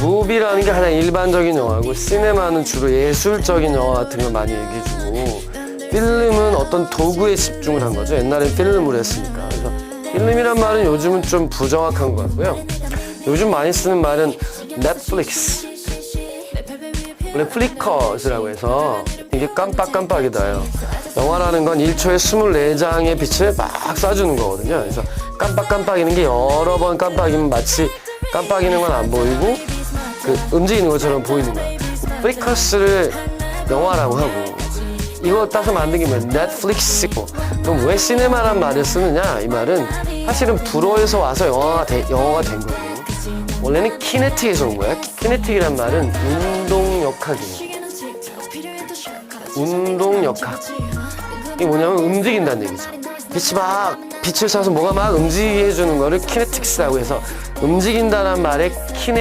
무비라는 게 가장 일반적인 영화고 시네마는 주로 예술적인 영화 같은 걸 많이 얘기해주고 필름은 어떤 도구에 집중을 한 거죠. 옛날엔 필름으로 했으니까. 그래서 필름이란 말은 요즘은 좀 부정확한 것 같고요. 요즘 많이 쓰는 말은 넷플릭스. 원래 플리커스라고 해서 이게 깜빡깜빡이다요. 영화라는 건 1초에 24장의 빛을 막 쏴주는 거거든요. 그래서 깜빡깜빡이는 게 여러 번 깜빡이면 마치 깜빡이는 건 안 보이고 그 움직이는 것처럼 보이는 거야. 플리커스를 영화라고 하고 이거 따서 만든 게? 넷플릭스고 그럼 왜 시네마란 말을 쓰느냐? 이 말은 사실은 불어에서 와서 영화가, 되, 영어가 된 거고 원래는 키네틱에서 온 거야. 키네틱이란 말은 운동역학이에요. 운동역학. 이게 뭐냐면 움직인다는 얘기죠. 빛이 막 빛을 쏴서 뭐가 막 움직이게 해주는 거를 키네틱스라고 해서 움직인다는 말에 키네